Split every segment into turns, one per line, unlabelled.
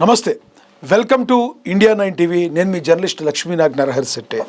నమస్తే. Welcome to India nine TV. నేను మీ జర్నలిస్ట్ లక్ష్మీనాగ్ నరహరి శెట్టే.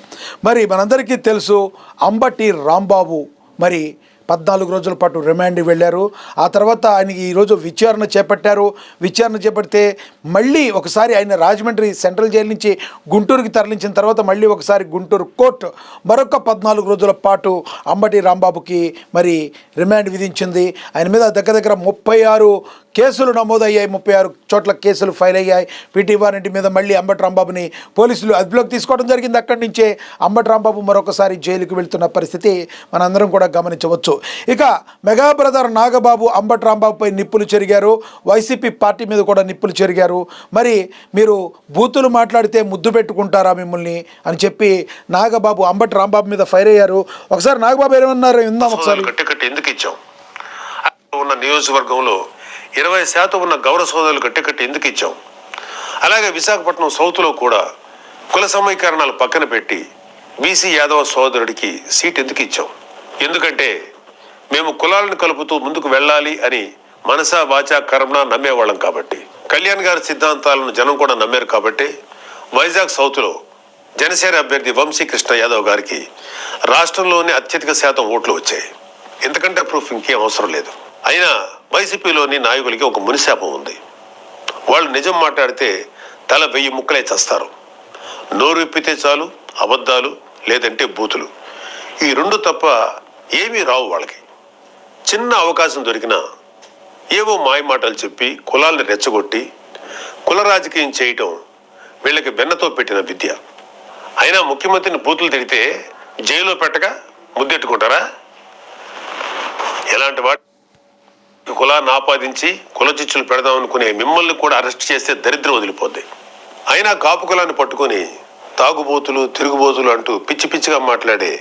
మరి మనందరికీ తెలుసు అంబటి రాంబాబు. మరి పద్నాలుగు రోజుల పాటు రిమాండ్ వెళ్ళారు. ఆ తర్వాత ఆయనకి ఈరోజు విచారణ చేపట్టారు. విచారణ చేపడితే మళ్ళీ ఒకసారి ఆయన రాజమండ్రి సెంట్రల్ జైలు నుంచి గుంటూరుకి తరలించిన తర్వాత మళ్ళీ ఒకసారి గుంటూరు కోర్టు మరొక పద్నాలుగు రోజుల పాటు అంబటి రాంబాబుకి మరి రిమాండ్ విధించింది. ఆయన మీద దగ్గర దగ్గర ముప్పై ఆరు కేసులు నమోదయ్యాయి. ముప్పై ఆరు చోట్ల కేసులు ఫైల్ అయ్యాయి. పిటి వారెంటి మీద మళ్ళీ అంబటి రాంబాబుని పోలీసులు అదుపులోకి తీసుకోవడం జరిగింది. అక్కడి నుంచే అంబటి రాంబాబు మరొకసారి జైలుకు వెళ్తున్న పరిస్థితి మనందరం కూడా గమనించవచ్చు. ఇక మెగా బ్రదర్ నాగబాబు అంబటి రాంబాబుపై నిప్పులు చెరిగారు. వైసీపీ పార్టీ మీద కూడా నిప్పులు చెరిగారు. మరి మీరు బూతులు మాట్లాడితే ముద్దు పెట్టుకుంటారా మిమ్మల్ని అని చెప్పి నాగబాబు అంబటి రాంబాబు మీద ఫైర్ అయ్యారు. ఒకసారి నాగబాబు ఏమన్నారు విందాం ఒకసారి.
ఎందుకు ఇచ్చాం? ఉన్న నియోజకవర్గంలో ఇరవై శాతం ఉన్న గౌరవ సోదరులు కట్టి కట్టి ఎందుకు ఇచ్చాం? అలాగే విశాఖపట్నం సౌత్లో కూడా కుల సమీకరణాలు పక్కన పెట్టి బీసీ యాదవ సోదరుడికి సీట్ ఎందుకు ఇచ్చాం? ఎందుకంటే మేము కులాలను కలుపుతూ ముందుకు వెళ్ళాలి అని మనసా వాచా కర్మణ నమ్మేవాళ్ళం కాబట్టి. కళ్యాణ్ గారి సిద్ధాంతాలను జనం కూడా నమ్మారు కాబట్టి వైజాగ్ సౌత్లో జనసేన అభ్యర్థి వంశీ కృష్ణ యాదవ్ గారికి రాష్ట్రంలోనే అత్యధిక శాతం ఓట్లు వచ్చాయి. ఎందుకంటే ప్రూఫ్ ఇంకేం అవసరం లేదు. అయినా వైసీపీలోని నాయకులకి ఒక మునిశాపం ఉంది. వాళ్ళు నిజం మాట్లాడితే తల వెయ్యి ముక్కలే చస్తారు. నోరు విప్పితే చాలు అబద్ధాలు లేదంటే బూతులు. ఈ రెండు తప్ప ఏమీ రావు వాళ్ళకి. చిన్న అవకాశం దొరికినా ఏవో మాయమాటలు చెప్పి కులాల్ని రెచ్చగొట్టి కుల రాజకీయం చేయటం వీళ్ళకి బెన్నతో పెట్టిన విద్య. అయినా ముఖ్యమంత్రిని బూతులు తిడితే జైల్లో పెట్టక ముద్దెట్టుకుంటారా? ఎలాంటి వాటి కులాన్ని ఆపాదించి కుల చిచ్చులు పెడదాం అనుకునే మిమ్మల్ని కూడా అరెస్ట్ చేస్తే దరిద్రం వదిలిపోద్ది. అయినా కాపు కులాన్ని పట్టుకొని తాగుబోతులు తిరుగుబోతులు అంటూ పిచ్చి పిచ్చిగా మాట్లాడే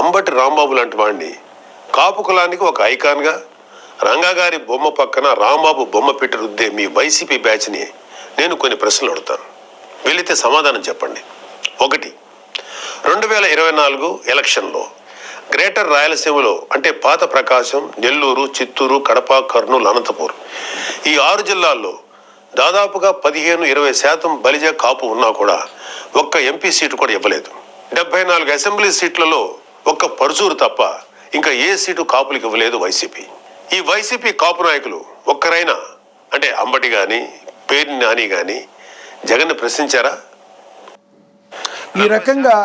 అంబటి రాంబాబు లాంటి వాడిని కాపు కులానికి ఒక ఐకాన్గా రంగాగారి బొమ్మ పక్కన రాంబాబు బొమ్మ పెట్టి రుద్దే మీ వైసీపీ బ్యాచ్ని నేను కొన్ని ప్రశ్నలు అడుగుతాను. వెళితే సమాధానం చెప్పండి. ఒకటి రెండు వేల ఇరవై నాలుగు ఎలక్షన్లో గ్రేటర్ రాయలసీమలో అంటే పాత ప్రకాశం నెల్లూరు చిత్తూరు కడప కర్నూలు అనంతపూర్ ఈ ఆరు జిల్లాల్లో దాదాపుగా పదిహేను ఇరవై శాతం బలిజ కాపు ఉన్నా కూడా ఒక్క ఎంపీ సీటు కూడా ఇవ్వలేదు. డెబ్బై నాలుగు అసెంబ్లీ సీట్లలో ఒక్క పరుచూరు తప్ప ఇంకా ఏ సీటు కాపులకు ఇవ్వలేదు వైసీపీ. ఈ వైసీపీ కాపు నాయకులు ఒక్కరైనా అంటే అంబటి కానీ పేరు నాని కానీ జగన్ ప్రశ్నించారా?
ఈ రకంగా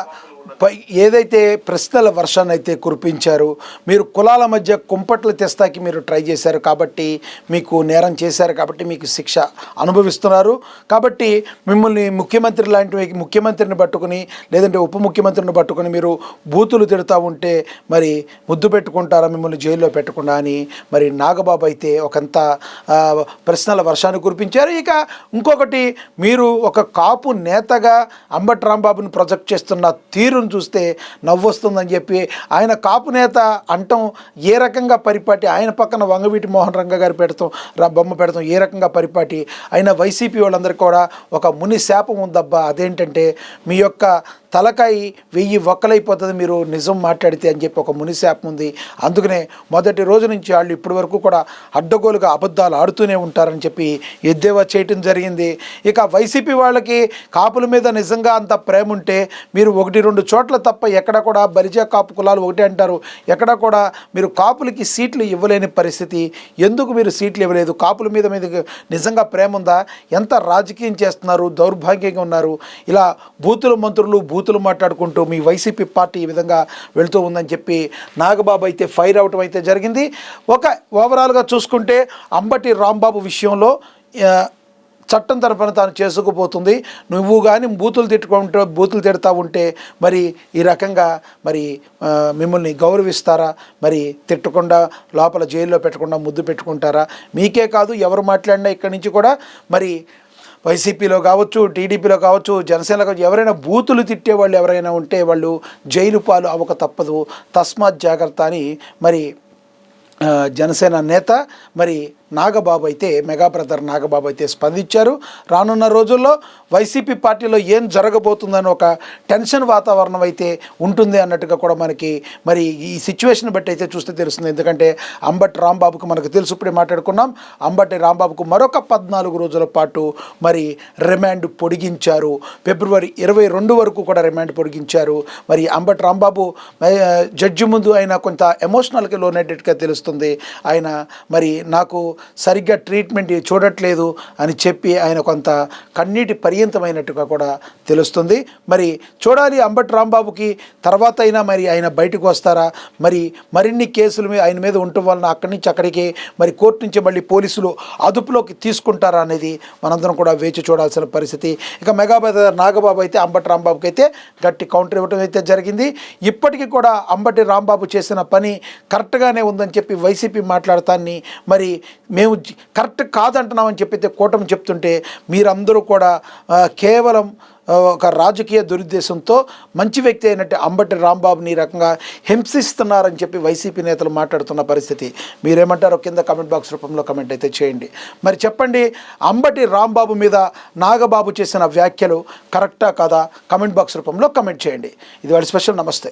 ఏదైతే ప్రశ్నల వర్షాన్ని అయితే కురిపించారు మీరు కులాల మధ్య కుంపట్లు తెస్తాకి మీరు ట్రై చేశారు కాబట్టి మీకు నేరం చేశారు కాబట్టి మీకు శిక్ష అనుభవిస్తున్నారు. కాబట్టి మిమ్మల్ని ముఖ్యమంత్రి లాంటి ముఖ్యమంత్రిని పట్టుకుని లేదంటే ఉప ముఖ్యమంత్రిని పట్టుకుని మీరు బూతులు తిడుతూ ఉంటే మరి ముద్దు పెట్టుకుంటారా మిమ్మల్ని జైల్లో పెట్టకుండా అని మరి నాగబాబు అయితే ఒకంత ప్రశ్నల వర్షాన్ని కురిపించారు. ఇక ఇంకొకటి మీరు ఒక కాపు నేతగా అంబట్ రాంబాబుని ప్రొజెక్ట్ చేస్తున్న తీరు తీరును చూస్తే నవ్వొస్తుందని చెప్పి ఆయన కాపు నేత అంటం ఏ రకంగా పరిపాటి ఆయన పక్కన వంగవీటి మోహన్ రంగ గారు పెడతాం బొమ్మ పెడతాం ఏ రకంగా పరిపాటి అయినా వైసీపీ వాళ్ళందరికీ కూడా ఒక ముని శాపం ఉందబ్బా. అదేంటంటే మీ యొక్క తలకాయి వెయ్యి ఒక్కలైపోతుంది మీరు నిజం మాట్లాడితే అని చెప్పి ఒక మునిశాపం ఉంది. అందుకనే మొదటి రోజు నుంచి వాళ్ళు ఇప్పటి వరకు కూడా అడ్డగోలుగా అబద్ధాలు ఆడుతూనే ఉంటారని చెప్పి ఎద్దేవా చేయటం జరిగింది. ఇక వైసీపీ వాళ్ళకి కాపుల మీద నిజంగా అంత ప్రేమ ఉంటే మీరు ఒకటి రెండు చోట్ల తప్ప ఎక్కడ కూడా బలిజా కాపు కులాలు ఒకటి అంటారు. ఎక్కడ కూడా మీరు కాపులకి సీట్లు ఇవ్వలేని పరిస్థితి. ఎందుకు మీరు సీట్లు ఇవ్వలేదు? కాపుల మీద మీద నిజంగా ప్రేమ ఉందా? ఎంత రాజకీయం చేస్తున్నారు? దౌర్భాగ్యంగా ఉన్నారు. ఇలా బూతుల మంత్రులు బూతులు మాట్లాడుకుంటూ మీ వైసీపీ పార్టీ ఈ విధంగా వెళుతూ ఉందని చెప్పి నాగబాబు అయితే ఫైర్ అవటం అయితే జరిగింది. ఒక ఓవరాల్గా చూసుకుంటే అంబటి రాంబాబు విషయంలో చట్టం తరపున తాను చేసుకుపోతుంది. నువ్వు కానీ బూతులు తిట్టుకుంటూ బూతులు తిడతా ఉంటే మరి ఈ రకంగా మరి మిమ్మల్ని గౌరవిస్తారా? మరి తిట్టకుండా లోపల జైల్లో పెట్టకుండా ముద్దు పెట్టుకుంటారా? మీకే కాదు ఎవరు మాట్లాడినా ఇక్కడి నుంచి కూడా మరి వైసీపీలో కావచ్చు టీడీపీలో కావచ్చు జనసేనలో కావచ్చు ఎవరైనా బూతులు తిట్టే వాళ్ళు ఎవరైనా ఉంటే వాళ్ళు జైలు పాలు అవ్వక తప్పదు. తస్మాత్ జాగ్రత్త అని మరి జనసేన నేత మరి నాగబాబు అయితే మెగా బ్రదర్ నాగబాబు అయితే స్పందించారు. రానున్న రోజుల్లో వైసీపీ పార్టీలో ఏం జరగబోతుందని ఒక టెన్షన్ వాతావరణం అయితే ఉంటుంది అన్నట్టుగా కూడా మనకి మరి ఈ సిచ్యువేషన్ బట్టి అయితే చూస్తే తెలుస్తుంది. ఎందుకంటే అంబటి రాంబాబుకు మనకు తెలుసు. ఇప్పుడే మాట్లాడుకున్నాం. అంబటి రాంబాబుకు మరొక పద్నాలుగు రోజుల పాటు మరి రిమాండ్ పొడిగించారు. ఫిబ్రవరి ఇరవై రెండు వరకు కూడా రిమాండ్ పొడిగించారు. మరి అంబటి రాంబాబు జడ్జి ముందు ఆయన కొంత ఎమోషనల్కి లోనేటట్టుగా తెలుస్తుంది. ఆయన మరి నాకు సరిగ్గా ట్రీట్మెంట్ చూడట్లేదు అని చెప్పి ఆయన కొంత కన్నీటి పర్యంతమైనట్టుగా కూడా తెలుస్తుంది. మరి చూడాలి అంబటి రాంబాబుకి తర్వాత అయినా మరి ఆయన బయటకు వస్తారా? మరి మరిన్ని కేసులు ఆయన మీద ఉండటం వలన అక్కడి నుంచి అక్కడికి మరి కోర్టు నుంచి మళ్ళీ పోలీసులు అదుపులోకి తీసుకుంటారా అనేది మనందరం కూడా వేచి చూడాల్సిన పరిస్థితి. ఇక మెగాబాద్ నాగబాబు అయితే అంబటి రాంబాబుకి అయితే గట్టి కౌంటర్ ఇవ్వడం అయితే జరిగింది. ఇప్పటికీ కూడా అంబటి రాంబాబు చేసిన పని కరెక్ట్గానే ఉందని చెప్పి వైసీపీ మాట్లాడతాన్ని మరి మేము కరెక్ట్ కాదంటున్నామని చెప్పితే కూటమి చెప్తుంటే మీరందరూ కూడా కేవలం ఒక రాజకీయ దురుద్దేశంతో మంచి వ్యక్తి అయినట్టు అంబటి రాంబాబుని ఈ రకంగా హింసిస్తున్నారని చెప్పి వైసీపీ నేతలు మాట్లాడుతున్న పరిస్థితి. మీరేమంటారో కింద కమెంట్ బాక్స్ రూపంలో కమెంట్ అయితే చేయండి. మరి చెప్పండి అంబటి రాంబాబు మీద నాగబాబు చేసిన వ్యాఖ్యలు కరెక్టా కాదా? కమెంట్ బాక్స్ రూపంలో కమెంట్ చేయండి. ఇది వాడి స్పెషల్ నమస్తే.